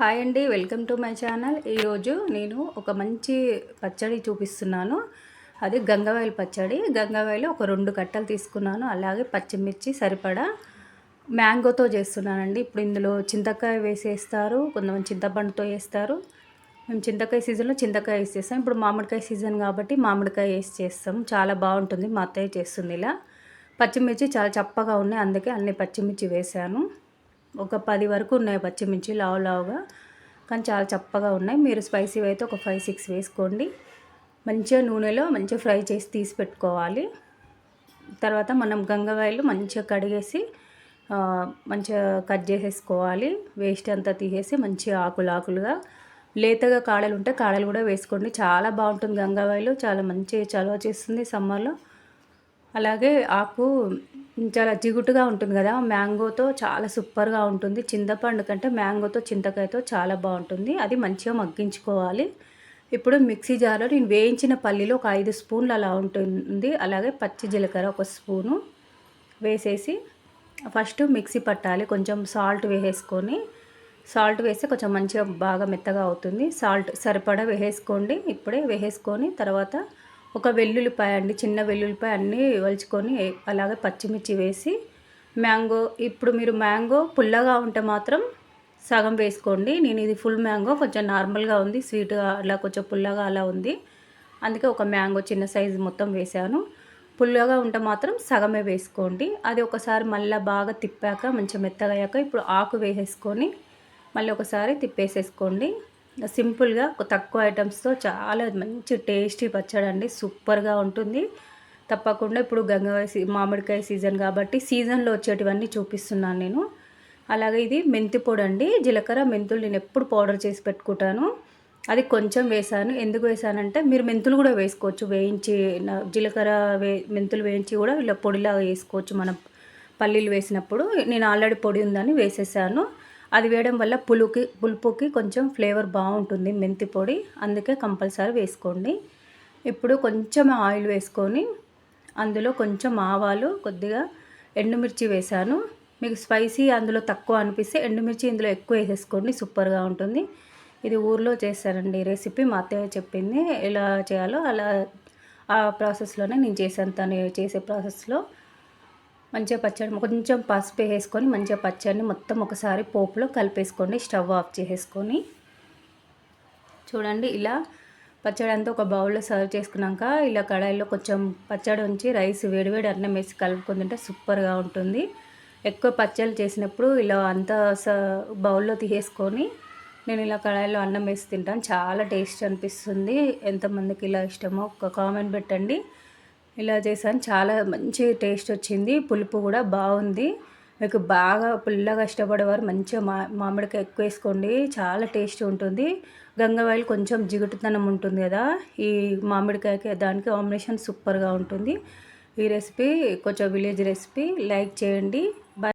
Hi అండి welcome to my channel. ఈరోజు నేను ఒక మంచి పచ్చడి చూపిస్తున్నాను. అది గంగవాయలు పచ్చడి. గంగవాయలు ఒక రెండు కట్టలు తీసుకున్నాను. అలాగే పచ్చిమిర్చి సరిపడా మ్యాంగోతో చేస్తున్నానండి. ఇప్పుడు ఇందులో చింతకాయ వేసేస్తారు కొంతమంది చింతపండుతో వేస్తారు. మేము చింతకాయ సీజన్లో చింతకాయ వేసి చేస్తాం. ఇప్పుడు మామిడికాయ సీజన్ కాబట్టి మామిడికాయ వేసి చేస్తాం. చాలా బాగుంటుంది. మా అత్తయ్య చేస్తుంది ఇలా. పచ్చిమిర్చి చాలా చప్పగా ఉన్నాయి. అందుకే అన్ని పచ్చిమిర్చి వేసాను ఒక పది వరకు ఉన్నాయి పచ్చిమిర్చి లావు లావుగా కానీ చాలా చప్పగా ఉన్నాయి. మీరు స్పైసీ అయితే ఒక ఫైవ్ సిక్స్ వేసుకోండి. మంచిగా నూనెలో మంచిగా ఫ్రై చేసి తీసి పెట్టుకోవాలి. తర్వాత మనం గంగవాయలు మంచిగా కడిగేసి మంచిగా కట్ చేసేసుకోవాలి. వేస్ట్ అంతా తీసేసి మంచిగా ఆకులు ఆకులుగా. లేతగా కాడలు ఉంటే కాడలు కూడా వేసుకోండి. చాలా బాగుంటుంది గంగావాయిలు చాలా మంచి చలవ చేస్తుంది సమ్మర్లో. అలాగే ఆకు చాలా జిగుటుగా ఉంటుంది కదా మ్యాంగోతో చాలా సూపర్గా ఉంటుంది. చింతపండు కంటే మ్యాంగోతో చింతకాయతో చాలా బాగుంటుంది. అది మంచిగా మగ్గించుకోవాలి. ఇప్పుడు మిక్సీ జార్లో నేను వేయించిన పల్లీలు ఒక ఐదు స్పూన్లు అలా ఉంటుంది. అలాగే పచ్చి జీలకర్ర ఒక స్పూను వేసేసి ఫస్ట్ మిక్సీ పట్టాలి. కొంచెం సాల్ట్ వేసేసుకొని సాల్ట్ వేస్తే కొంచెం మంచిగా బాగా మెత్తగా అవుతుంది. సాల్ట్ సరిపడా వేసేసుకోండి. ఇప్పుడే వేసేసుకొని తర్వాత ఒక వెల్లుల్లిపాయ అండి చిన్న వెల్లుల్లిపాయ అన్నీ వలుచుకొని అలాగే పచ్చిమిర్చి వేసి మ్యాంగో ఇప్పుడు మీరు మ్యాంగో పుల్లగా ఉంటే మాత్రం సగం వేసుకోండి. నేను ఇది ఫుల్ మ్యాంగో కొంచెం నార్మల్గా ఉంది స్వీట్గా అలా కొంచెం పుల్లగా అలా ఉంది. అందుకే ఒక మ్యాంగో చిన్న సైజు మొత్తం వేసాను. పుల్లగా ఉంటే మాత్రం సగమే వేసుకోండి. అది ఒకసారి మళ్ళీ బాగా తిప్పాక మంచిగా మెత్తగా అయ్యాక ఇప్పుడు ఆకు వేసేసుకొని మళ్ళీ ఒకసారి తిప్పేసేసుకోండి. సింపుల్గా తక్కువ ఐటమ్స్తో చాలా మంచి టేస్టీ పచ్చడి అండి సూపర్గా ఉంటుంది. తప్పకుండా ఇప్పుడు గంగవాయ మామిడికాయ సీజన్ కాబట్టి సీజన్లో వచ్చేటివన్నీ చూపిస్తున్నాను నేను. అలాగే ఇది మెంతి పొడి అండి జీలకర్ర మెంతులు నేను ఎప్పుడు పౌడర్ చేసి పెట్టుకుంటాను. అది కొంచెం వేసాను. ఎందుకు వేసానంటే మీరు మెంతులు కూడా వేసుకోవచ్చు. వేయించి జీలకర్ర వే మెంతులు వేయించి కూడా ఇలా పొడిలాగా వేసుకోవచ్చు. మనం పల్లీలు వేసినప్పుడు నేను ఆల్రెడీ పొడి ఉందని వేసేసాను. అది వేయడం వల్ల పులుకి పులుపుకి కొంచెం ఫ్లేవర్ బాగుంటుంది మెంతి పొడి. అందుకే కంపల్సరీ వేసుకోండి. ఇప్పుడు కొంచెం ఆయిల్ వేసుకొని అందులో కొంచెం ఆవాలు కొద్దిగా ఎండుమిర్చి వేసాను మీకు స్పైసీ అందులో తక్కువ అనిపిస్తే ఎండుమిర్చి ఇందులో ఎక్కువ వేసేసుకోండి సూపర్గా ఉంటుంది. ఇది ఊర్లో చేస్తానండి రెసిపీ మా అత్తయ్య చెప్పింది ఎలా చేయాలో అలా ఆ ప్రాసెస్లోనే నేను చేశాను. తను చేసే ప్రాసెస్లో మంచిగా పచ్చడి కొంచెం పసుపు వేసుకొని మంచిగా పచ్చడిని మొత్తం ఒకసారి పోపులో కలిపేసుకోండి స్టవ్ ఆఫ్ చేసేసుకొని. చూడండి ఇలా పచ్చడి అంతా ఒక బౌల్లో సర్వ్ చేసుకున్నాక ఇలా కడాయిలో కొంచెం పచ్చడి ఉంచి రైస్ వేడివేడి అన్నం వేసి కలుపుకుంటుంటే సూపర్గా ఉంటుంది. ఎక్కువ పచ్చళ్ళు చేసినప్పుడు ఇలా అంతా బౌల్లో తీసేసుకొని నేను ఇలా కడాయిలో అన్నం వేసి తింటాను. చాలా టేస్ట్ అనిపిస్తుంది. ఎంతమందికి ఇలా ఇష్టమో ఒక కామెంట్ పెట్టండి. ఇలా చేశాను. చాలా మంచి టేస్ట్ వచ్చింది. పులుపు కూడా బాగుంది. మీకు బాగా పుల్లగా ఇష్టపడేవారు మంచిగా మా మామిడికాయ ఎక్కువ వేసుకోండి. చాలా టేస్ట్ ఉంటుంది. గంగవాయిలు కొంచెం జిగుటుతనం ఉంటుంది కదా. ఈ మామిడికాయకి దానికి కాంబినేషన్ సూపర్గా ఉంటుంది. ఈ రెసిపీ కొంచెం విలేజ్ రెసిపీ. లైక్ చేయండి.